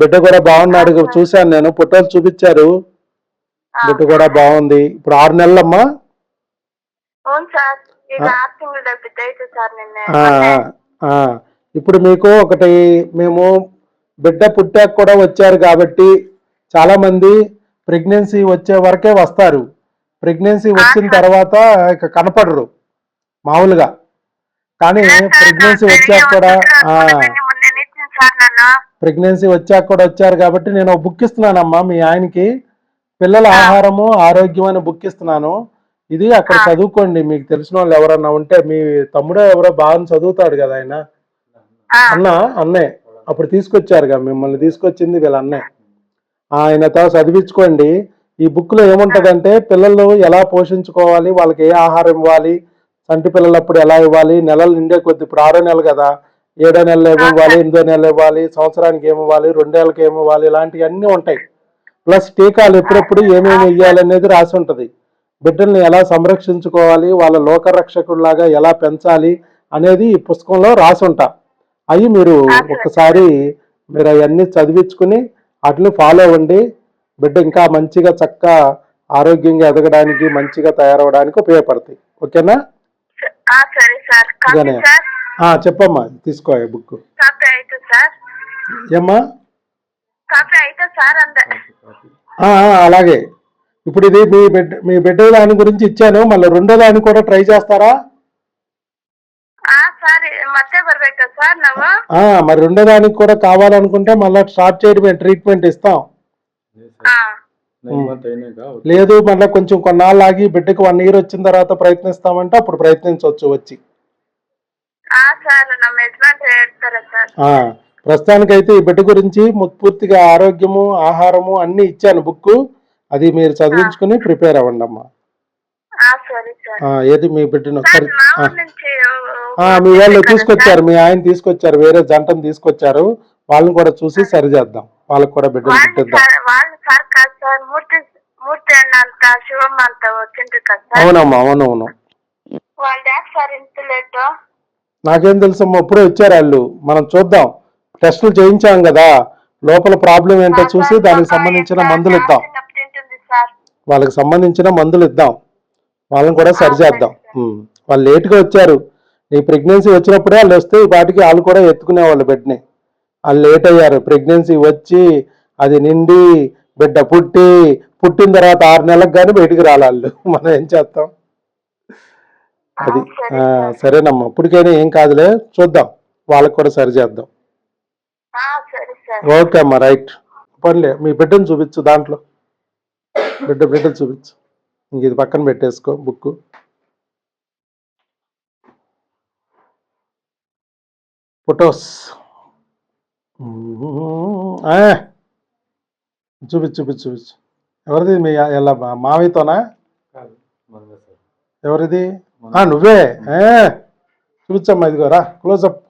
బిడ్డ కూడా బాగున్నాడు చూశాను నేను పుట్టలు చూపించారు. బిడ్డ కూడా బాగుంది. ఇప్పుడు ఆరు నెలలమ్మా? ఇప్పుడు మీకు ఒకటి మేము బిడ్డ పుట్టాక కూడా వచ్చారు కాబట్టి చాలా మంది ప్రెగ్నెన్సీ వచ్చే వరకే వస్తారు. ప్రెగ్నెన్సీ వచ్చిన తర్వాత ఇక కనపడరు మామూలుగా. కానీ ప్రెగ్నెన్సీ వచ్చాక కూడా ప్రెగ్నెన్సీ వచ్చాక కూడా వచ్చారు కాబట్టి నేను బుక్ ఇస్తున్నానమ్మా మీ ఆయనకి. పిల్లల ఆహారము ఆరోగ్యం అని బుక్ ఇస్తున్నాను. ఇది అక్కడ చదువుకోండి మీకు తెలిసిన వాళ్ళు ఎవరన్నా ఉంటే మీ తమ్ముడో ఎవరో బాగా చదువుతాడు కదా ఆయన. అన్న అన్నే అప్పుడు తీసుకొచ్చారుగా మిమ్మల్ని తీసుకొచ్చింది వీళ్ళ అన్నయ్య ఆయనతో చదివించుకోండి. ఈ బుక్లో ఏముంటదంటే పిల్లలు ఎలా పోషించుకోవాలి వాళ్ళకి ఏ ఆహారం ఇవ్వాలి చంటి పిల్లలప్పుడు ఎలా ఇవ్వాలి నెలలు నిండే కొద్ది ఇప్పుడు ఆరో నెల కదా ఏడో నెలలు ఇవ్వాలి ఎనిమిదో నెలలు ఇవ్వాలి సంవత్సరానికి ఏమి ఇవ్వాలి రెండేళ్ళకి ఏమి ఇవ్వాలి ఇలాంటివి అన్నీ ఉంటాయి. ప్లస్ టీకాలు ఎప్పుడెప్పుడు ఏమేమి ఇవ్వాలి అనేది రాసి ఉంటది. బిడ్డల్ని ఎలా సంరక్షించుకోవాలి వాళ్ళ లోకరక్షకుల్లాగా ఎలా పెంచాలి అనేది ఈ పుస్తకంలో రాసి ఉంటా. అవి మీరు ఒకసారి మీరు అవన్నీ చదివించుకుని వాటిని ఫాలో అవ్వండి. బిడ్డ ఇంకా మంచిగా చక్కగా ఆరోగ్యంగా ఎదగడానికి మంచిగా తయారవడానికి ఉపయోగపడతాయి. ఓకేనా? సరే సార్. చెప్పమ్మా తీసుకో బుక్ సార్. ఏమ్మా? సార్ అలాగే. ఇప్పుడు ఇది మీ బిడ్డ మీ బిడ్డ దాని గురించి ఇచ్చాను. మళ్ళీ రెండో దాన్ని కూడా ట్రై చేస్తారా? మరి రెండో దానికి కూడా కావాలనుకుంటే మళ్ళీ స్టార్ట్ చేయడం ట్రీట్మెంట్ ఇస్తాం. లేదు మళ్ళీ కొంచెం కొన్నాళ్ళు ఆగి బిడ్డకు వన్ ఇయర్ వచ్చిన తర్వాత ప్రయత్నిస్తామంటే అప్పుడు ప్రయత్నించవచ్చు వచ్చి. ప్రస్తుతానికి అయితే ఈ బిడ్డ గురించి పూర్తిగా ఆరోగ్యము ఆహారము అన్ని ఇచ్చాను బుక్ అది మీరు చదివించుకుని ప్రిపేర్ అవ్వండి అమ్మా. ఏది మీ బిడ్డను మీ వాళ్ళు తీసుకొచ్చారు మీ ఆయన తీసుకొచ్చారు వేరే జంటను తీసుకొచ్చారు. వాళ్ళని కూడా చూసి సరి చేద్దాం. వాళ్ళకి కూడా బిడ్డను పెట్టిద్దాం. అవునమ్మా అవునవును. నాకేం తెలుసమ్మా ఇప్పుడే వచ్చారు వాళ్ళు. మనం చూద్దాం. టెస్టులు చేయించాం కదా. లోపల ప్రాబ్లం ఏంటో చూసి దానికి సంబంధించిన మందులు ఇద్దాం. వాళ్ళకి సంబంధించిన మందులు ఇద్దాం. వాళ్ళని కూడా సరి చేద్దాం. ఉమ్. వాళ్ళు లేట్గా వచ్చారు. ఈ ప్రెగ్నెన్సీ వచ్చినప్పుడే వాళ్ళు వస్తే ఈ పాటికి వాళ్ళు కూడా ఎత్తుకునే వాళ్ళు బిడ్డని వాళ్ళు లేట్ అయ్యారు. ప్రెగ్నెన్సీ వచ్చి అది నిండి బిడ్డ పుట్టి పుట్టిన తర్వాత ఆరు నెలలకు కానీ బయటికి రాలి వాళ్ళు. మనం ఏం చేస్తాం? అది ఆ, సరేనమ్మా. ఇప్పటికైనా ఏం కాదులే. చూద్దాం. వాళ్ళకి కూడా సరి చేద్దాం. ఆ సరే సార్. ఓకే అమ్మా రైట్. పర్లే మీ బిడ్డను చూపించు దాంట్లో. బిడ్డ బిడ్డ చూపించు. ఇంక ఇది పక్కన పెట్టేసుకో బుక్ ఫొటోస్. చూపించు చూపించు చూపించు. ఎవరిది మీ ఎలా సార్. ఎవరిది? నువ్వే. ఏ, చూపించమ్మా ఇదిగో రా క్లోజప్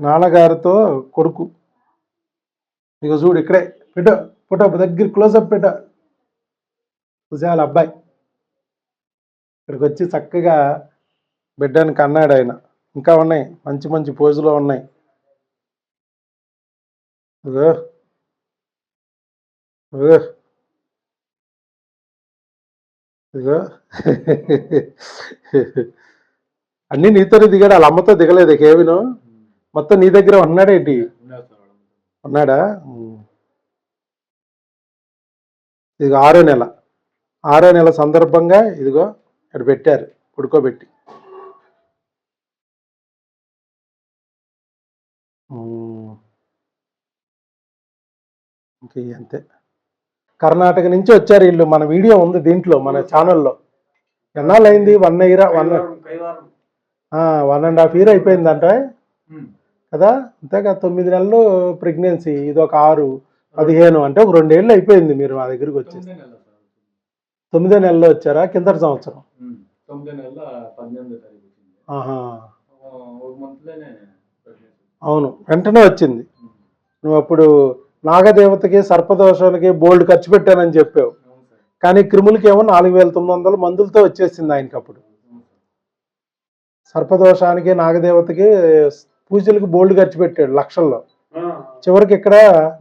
నాన్నగారితో కొడుకు. ఇక చూడు ఇక్కడే. పెట్టు ఫోటో దగ్గర క్లోజప్ పెట్ట. చూసేయాల అబ్బాయి? ఇక్కడికి వచ్చి చక్కగా బిడ్డని కన్నాడు ఆయన. ఇంకా ఉన్నాయి మంచి మంచి పోజులో ఉన్నాయి. ఓహ్ ఓహ్ ఇదిగో. అన్ని నీతోనే దిగాడు వాళ్ళ అమ్మతో దిగలేదు కేవిను. మొత్తం నీ దగ్గర ఉన్నాడేంటి ఉన్నాడా? ఇదిగో ఇది ఆరో నెల. ఆరో నెల సందర్భంగా ఇదిగో ఇక్కడ పెట్టారు పడుకోబెట్టి. ఇంక అంతే. కర్ణాటక నుంచి వచ్చారు వీళ్ళు. మన వీడియో ఉంది దీంట్లో మన ఛానల్లో. ఎన్నాళ్ళు అయింది one year. One one and half year అయిపోయిందంట. కదా? అంతేగా తొమ్మిది నెలలు ప్రెగ్నెన్సీ. ఇది ఒక ఆరు పదిహేను అంటే ఒక రెండేళ్ళు అయిపోయింది మీరు మా దగ్గరికి వచ్చేసి. తొమ్మిది నెలల వచ్చారా? కిందటి సంవత్సరం. అవును వెంటనే వచ్చింది. నువ్వు అప్పుడు నాగదేవతకి సర్పదోషానికి బోల్డ్ ఖర్చు పెట్టానని చెప్పావు. కానీ క్రిములకి ఏమో నాలుగు వేల తొమ్మిది వందల మందులతో వచ్చేసింది ఆయనకి అప్పుడు. సర్పదోషానికి నాగదేవతకి పూజలకు బోల్డ్ ఖర్చు పెట్టాడు లక్షల్లో. చివరికి ఇక్కడ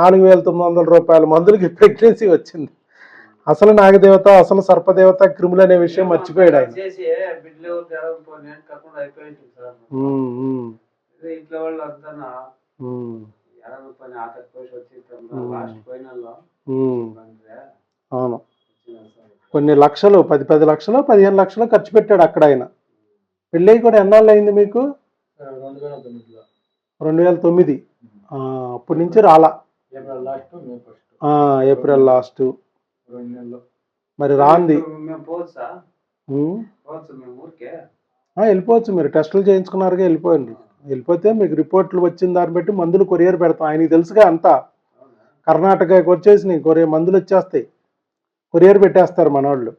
నాలుగు వేల తొమ్మిది వందల రూపాయల మందులకి ప్రెగ్నెన్సీ వచ్చింది. అసలు నాగదేవత అసలు సర్పదేవత క్రిములు అనే విషయం మర్చిపోయాడు ఆయన. చేసి బిడ్డలు ఎవరు జరగకపోయి నేను కాకుండా అయిపోయింది సార్ ఉమ్, ఉమ్, ఇది ఇంట్లో వాళ్ళు అంతా ఉమ్, ఎనభై పని ఆటకు పోయి వచ్చి ఉమ్. లాస్ట్ పోయినలో ఉమ్, బంద్రే అవును. కొన్ని లక్షలు పది పది లక్షలు పదిహేను లక్షలు ఖర్చు పెట్టాడు అక్కడ ఆయన. పెళ్ళి కూడా ఎన్నాళ్ళు అయింది మీకు? రెండు వేల తొమ్మిది. అప్పటి నుంచి రాలా. ఏప్రిల్ లాస్ట్ మరి రాంది. వెళ్ళిపోవచ్చు మీరు. టెస్టులు చేయించుకున్నారుగా వెళ్ళిపోండి వెళ్ళిపోతే మీకు రిపోర్ట్లు వచ్చిన దాన్ని బట్టి మందులు కొరియర్ పెడతాం. ఆయనకి తెలుసుగా అంతా. కర్ణాటకకి వచ్చేసి కొరియర్ మందులు వచ్చేస్తాయి. కొరియర్ పెట్టేస్తారు మనోళ్ళు.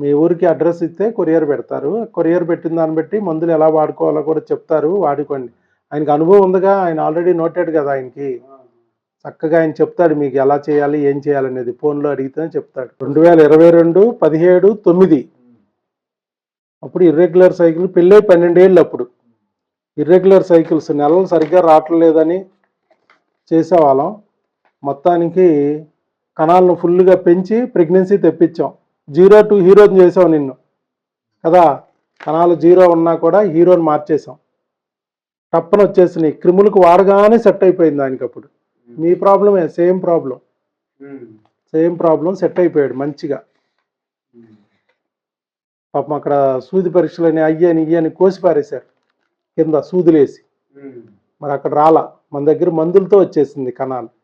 మీ ఊరికి అడ్రస్ ఇస్తే కొరియర్ పెడతారు. కొరియర్ పెట్టిన దాన్ని బట్టి మందులు ఎలా వాడుకోవాలో కూడా చెప్తారు. వాడుకోండి. ఆయనకు అనుభవం ఉందిగా. ఆయన ఆల్రెడీ నోటెడ్ కదా ఆయనకి. చక్కగా ఆయన చెప్తాడు మీకు ఎలా చేయాలి ఏం చేయాలనేది ఫోన్లో అడిగితే చెప్తాడు. రెండు వేల ఇరవై రెండు పదిహేడు తొమ్మిది. అప్పుడు ఇర్రెగ్యులర్ సైకిల్ పెళ్ళై పన్నెండేళ్ళు అప్పుడు ఇర్రెగ్యులర్ సైకిల్స్ నెలలు సరిగ్గా రావట్లేదని చేసేవాళ్ళం. మొత్తానికి కణాలను ఫుల్గా పెంచి ప్రెగ్నెన్సీ తెప్పించాం. జీరో టు హీరోని చేసాం నిన్ను. కదా? కణాలు జీరో ఉన్నా కూడా హీరోని మార్చేసాం టప్పన వచ్చేసినాయి. క్రిములకు వాడగానే సెట్ అయిపోయింది దానికి అప్పుడు. మీ ప్రాబ్లమే same problem. Same problem set అయిపోయాడు మంచిగా. పాపం అక్కడ సూది పరీక్షలని అయ్యని ఇయ్యని కోసి పారేశారు. కింద సూదులేసి. మరి అక్కడ రాలా. మన దగ్గర మందులతో వచ్చేసింది కణాలు.